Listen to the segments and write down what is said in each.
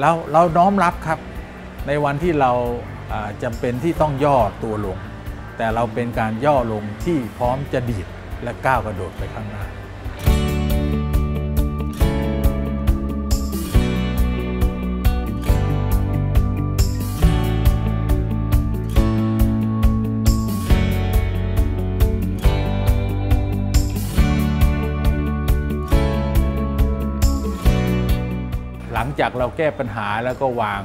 เราเราน้อมรับครับ ในวันที่เราจำจำเป็นที่ต้องย่อตัวลง แต่เราเป็นการย่อลงที่พร้อมจะดีดและก้าวกระโดดไปข้างหน้า จากเราแก้ปัญหาแล้วก็วาง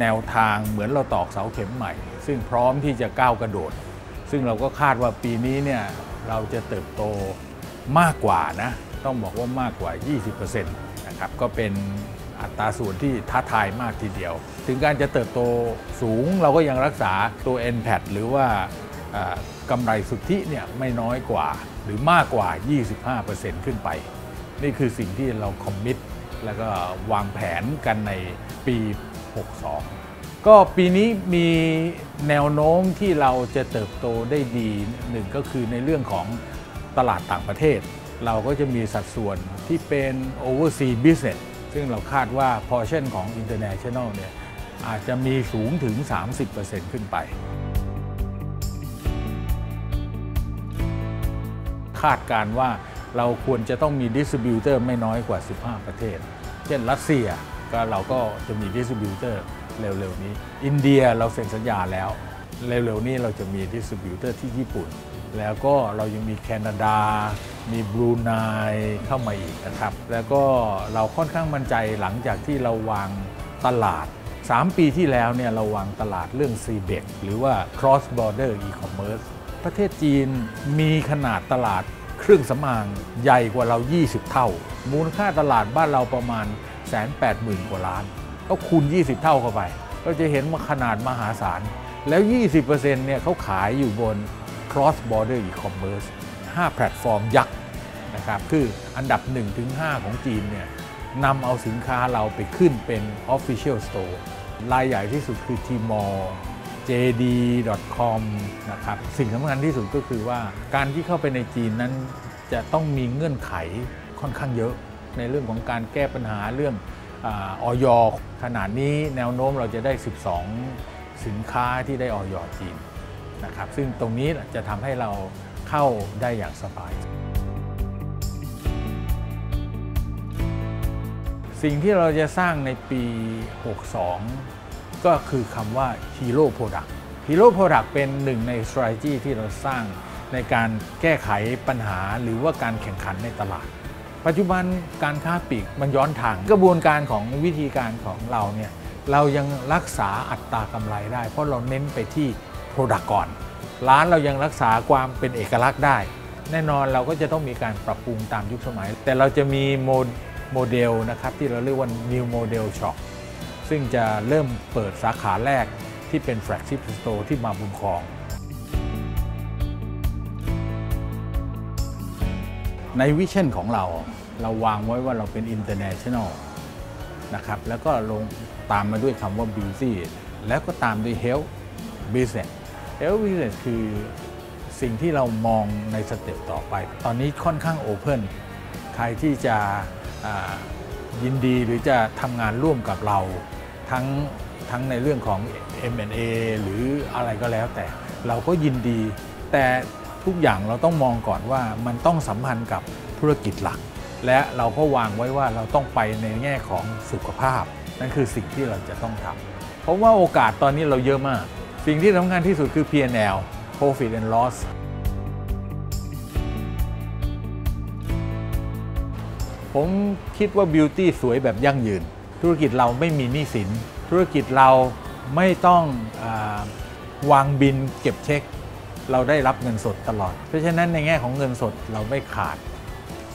แนวทางเหมือนเราตอกเสาเข็มใหม่ ซึ่งพร้อมที่จะก้าวกระโดด ซึ่งเราก็คาดว่าปีนี้เนี่ยเราจะเติบโตมากกว่านะ ต้องบอกว่ามากกว่า 20%นะครับก็เป็นอัตราส่วนที่ท้าทายมากทีเดียว ถึงการจะเติบโตสูงเราก็ยังรักษาตัว NPAT หรือว่าอ่ากำไรสุทธิเนี่ยไม่น้อยกว่าหรือมากกว่า 25%ขึ้นไป นี่คือสิ่งที่เราคอมมิต แล้วก็วางแผนกันในปี 62 ก็ปีนี้มีแนวโน้มที่เราจะเติบโตได้ดีหนึ่งก็คือในเรื่องของตลาดต่างประเทศ เราก็จะมีสัดส่วนที่เป็น overseas business ซึ่งเราคาดว่า portion ของ international เนี่ยอาจจะมีสูงถึง 30%ขึ้นไป คาดการว่า เราควรจะต้องมีดิสติบิวเตอร์ไม่น้อยกว่า 15 ประเทศ เช่นรัสเซียก็เราก็จะมีดิสติบิวเตอร์เร็วๆนี้ อินเดียเราเซ็นสัญญาแล้ว เร็วๆนี้เราจะมีดิสติบิวเตอร์ที่ญี่ปุ่น แล้วก็เรายังมีแคนาดา มีบรูไนเข้ามาอีกนะครับ แล้วก็เราค่อนข้างมั่นใจหลังจากที่เราวางตลาด 3 ปีที่แล้วเนี่ยเราวางตลาดเรื่อง c b e c หรือว่า cross border e-commerce ประเทศจีนมีขนาดตลาด เครื่องสำอางใหญ่กว่าเรา 20 เท่า มูลค่าตลาดบ้านเราประมาณ180,000กว่าล้าน ก็คูณ 20 เท่าเข้าไป ก็จะเห็นว่าขนาดมหาศาล แล้ว 20%เนี่ยเขาขายอยู่บน cross border e-commerce 5 แพลตฟอร์มยักษ์นะครับ คืออันดับ 1-5 ของจีนเนี่ยนำเอาสินค้าเราไปขึ้นเป็น official store รายใหญ่ที่สุดคือ Tmall JD.com นะครับสิ่งสำคัญที่สุดก็คือว่าการที่เข้าไปในจีนนั้นจะต้องมีเงื่อนไขค่อนข้างเยอะ ในเรื่องของการแก้ปัญหาเรื่องอาออยขนาดนี้แนวโน้มเราจะได้ 12 สินค้าที่ได้ออยจีนนะครับซึ่งตรงนี้จะทำให้เราเข้าได้อย่างสบาย สิ่งที่เราจะสร้างในปี 62 ก็คือคำว่า Hero Product Hero Product เป็นหนึ่งใน strategy ที่เราสร้างในการแก้ไขปัญหาหรือว่าการแข่งขันในตลาด ปัจจุบันการค้าปลีกมันย้อนทาง กระบวนการของวิธีการของเราเนี่ยเรายังรักษาอัตรากำไรได้ เพราะเราเน้นไปที่ Product ก่อน ร้านเรายังรักษาความเป็นเอกลักษณ์ได้ แน่นอนเราก็จะต้องมีการปรับปรุงตามยุคสมัย แต่เราจะมีโมโมเดลนะครับที่เราเรียกว่า New Model Shop ซึ่งจะเริ่มเปิดสาขาแรกที่เป็น Flagship Store ที่มาบุญครอง ในวิชั่นของเรา เราวางไว้ว่าเราเป็น international นะครับ แล้วก็ลงตามมาด้วยคำว่า beauty แล้วก็ตามด้วย health business health business คือสิ่งที่เรามองในสเต็ปต่อไป ตอนนี้ค่อนข้างโอเพนใครที่จะ ยินดีหรือจะทำงานร่วมกับเราทั้งทั้งในเรื่องของ M&A หรืออะไรก็แล้วแต่เราก็ยินดี แต่ทุกอย่างเราต้องมองก่อนว่ามันต้องสัมพันธ์กับธุรกิจหลัก และเราก็วางไว้ว่าเราต้องไปในแง่ของสุขภาพ นั่นคือสิ่งที่เราจะต้องทำเพราะว่าโอกาสตอนนี้เราเยอะมาก สิ่งที่สำคัญที่สุดคือ P&L Profit and Loss ผมคิดว่าบิวตี้สวยแบบยั่งยืน ธุรกิจเราไม่มีหนี้สิน ธุรกิจเราไม่ต้องอวางบินเก็บเช็ค เราได้รับเงินสดตลอด เพราะฉะนั้นในแง่ของเงินสดเราไม่ขาด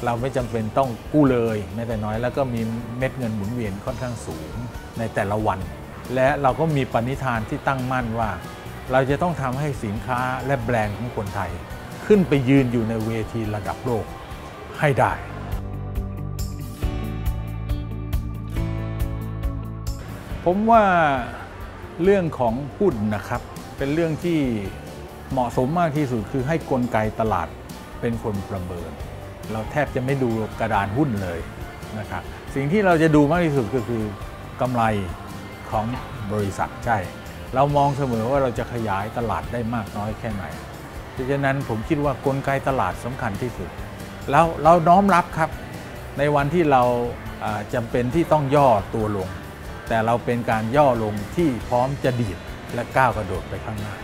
เราไม่จำเป็นต้องกู้เลยแม้แต่น้อยแล้วก็มีเม็ดเงินหมุนเวียนค่อนข้างสูงในแต่ละวัน และเราก็มีปณิธานที่ตั้งมั่นว่า เราจะต้องทำให้สินค้าและแบรนด์ของคนไทย ขึ้นไปยืนอยู่ในเวทีระดับโลกให้ได้ ผมว่าเรื่องของหุ้นนะครับ เป็นเรื่องที่เหมาะสมมากที่สุดคือให้กลไกตลาดเป็นคนประเมิน เราแทบจะไม่ดูกระดานหุ้นเลยนะครับสิ่งที่เราจะดูมากที่สุดก็คือกำไรของบริษัทใช่ เรามองเสมอว่าเราจะขยายตลาดได้มากน้อยแค่ไหนเพราะฉะนั้นผมคิดว่ากลไกตลาดสำคัญที่สุด แล้วเราน้อมรับครับ ในวันที่เราอ่าจำเป็นที่ต้องย่อตัวลง แต่เราเป็นการย่อลงที่พร้อมจะดีดและก้าวกระโดดไปข้างหน้า